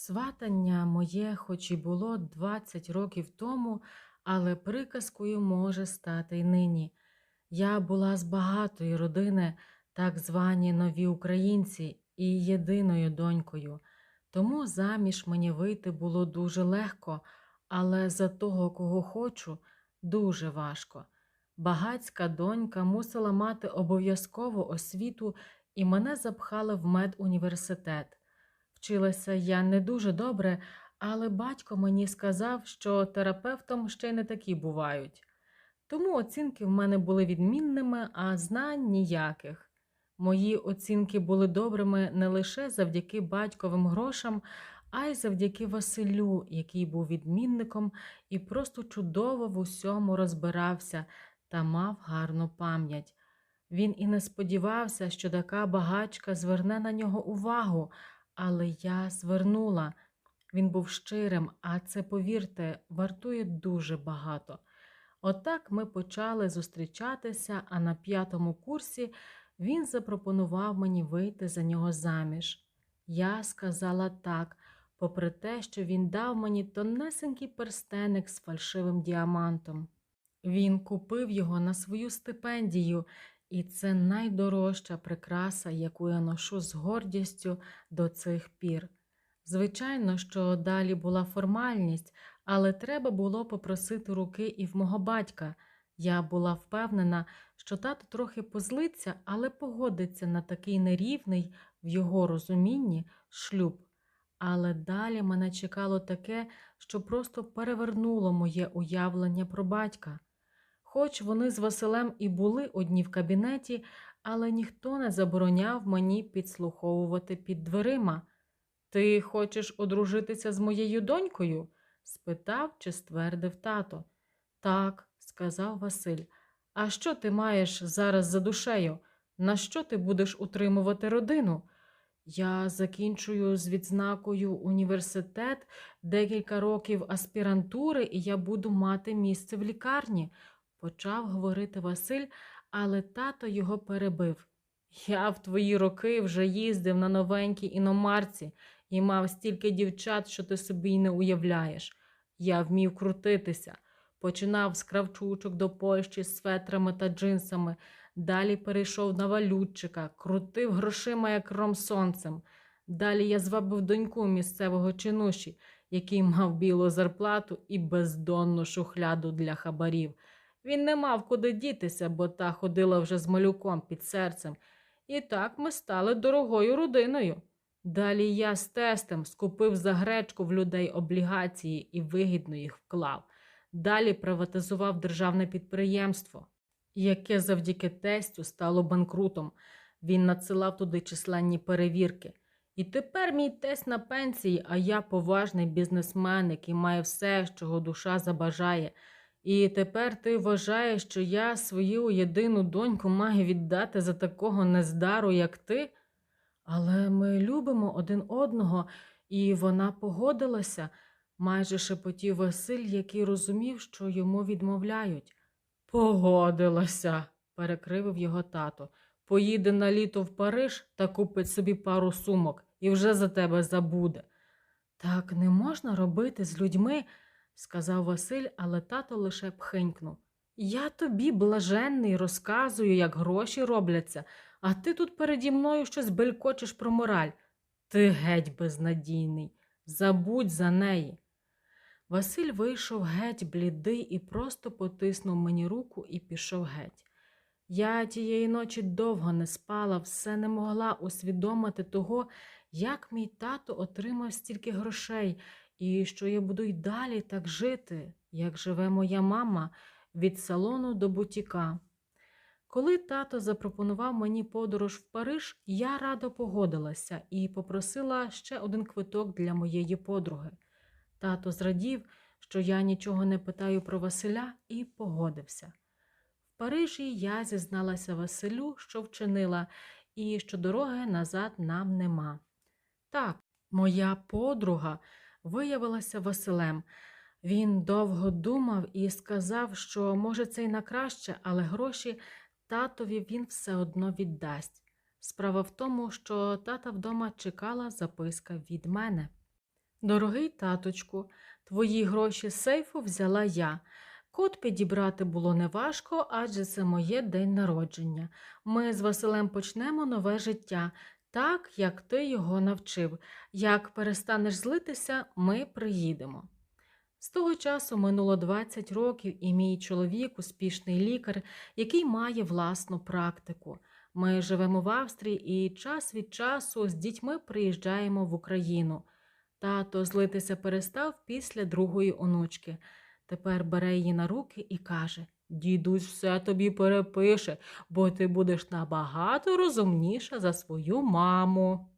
Сватання моє, хоч і було 20 років тому, але приказкою може стати й нині. Я була з багатої родини, так звані нові українці, і єдиною донькою. Тому заміж мені вийти було дуже легко, але за того, кого хочу, дуже важко. Багацька донька мусила мати обов'язкову освіту, і мене запхали в медуніверситет. Вчилася я не дуже добре, але батько мені сказав, що терапевтом ще й не такі бувають. Тому оцінки в мене були відмінними, а знань ніяких. Мої оцінки були добрими не лише завдяки батьковим грошам, а й завдяки Василю, який був відмінником і просто чудово в усьому розбирався та мав гарну пам'ять. Він і не сподівався, що така багачка зверне на нього увагу, але я звернула. Він був щирим, а це, повірте, вартує дуже багато. Отак ми почали зустрічатися, а на п'ятому курсі він запропонував мені вийти за нього заміж. Я сказала так, попри те, що він дав мені тонесенький перстеник з фальшивим діамантом. Він купив його на свою стипендію, і це найдорожча прикраса, яку я ношу з гордістю до цих пір. Звичайно, що далі була формальність, але треба було попросити руки і в мого батька. Я була впевнена, що тато трохи позлиться, але погодиться на такий нерівний в його розумінні шлюб. Але далі мене чекало таке, що просто перевернуло моє уявлення про батька. Хоч вони з Василем і були одні в кабінеті, але ніхто не забороняв мені підслуховувати під дверима. Ти хочеш одружитися з моєю донькою? спитав чи ствердив тато. Так, сказав Василь. А що ти маєш зараз за душею? На що ти будеш утримувати родину? Я закінчую з відзнакою університет, декілька років аспірантури, і я буду мати місце в лікарні, почав говорити Василь, але тато його перебив. Я в твої роки вже їздив на новенькій іномарці і мав стільки дівчат, що ти собі й не уявляєш. Я вмів крутитися. Починав з кравчучок до Польщі з светрами та джинсами, далі перейшов на валютчика, крутив грошима, як ром сонцем. Далі я звабив доньку місцевого чинуші, який мав білу зарплату і бездонну шухляду для хабарів. Він не мав куди дітися, бо та ходила вже з малюком під серцем. І так ми стали дорогою родиною. Далі я з тестем скупив за гречку в людей облігації і вигідно їх вклав. Далі приватизував державне підприємство, яке завдяки тестю стало банкрутом. Він надсилав туди численні перевірки. І тепер мій тесть на пенсії, а я поважний бізнесмен, який має все, чого душа забажає. І тепер ти вважаєш, що я свою єдину доньку маю віддати за такого нездару, як ти? Але ми любимо один одного, і вона погодилася, майже шепотів Василь, який розумів, що йому відмовляють. Погодилася, перекривив його тато. Поїде на літо в Париж та купить собі пару сумок і вже за тебе забуде. Так не можна робити з людьми, сказав Василь, але тато лише пхинькнув. Я тобі, блаженний, розказую, як гроші робляться, а ти тут переді мною щось белькочеш про мораль. Ти геть безнадійний, забудь за неї. Василь вийшов геть блідий і просто потиснув мені руку і пішов геть. Я тієї ночі довго не спала, все не могла усвідомити того, як мій тато отримав стільки грошей, і що я буду й далі так жити, як живе моя мама від салону до бутіка. Коли тато запропонував мені подорож в Париж, я радо погодилася і попросила ще один квиток для моєї подруги. Тато зрадів, що я нічого не питаю про Василя, і погодився. В Парижі я зізналася Василю, що вчинила, і що дороги назад нам нема. Так, моя подруга виявилася Василем. Він довго думав і сказав, що може це й на краще, але гроші татові він все одно віддасть. Справа в тому, що тата вдома чекала записка від мене. Дорогий таточку, твої гроші з сейфу взяла я. Код підібрати було неважко, адже це моє день народження. Ми з Василем почнемо нове життя, так як ти його навчив. Як перестанеш злитися, ми приїдемо. З того часу минуло 20 років, і мій чоловік успішний лікар, який має власну практику. Ми живемо в Австрії і час від часу з дітьми приїжджаємо в Україну. Тато злитися перестав після другої онучки. Тепер бере її на руки і каже: Дідусь все тобі перепише, бо ти будеш набагато розумніша за свою маму.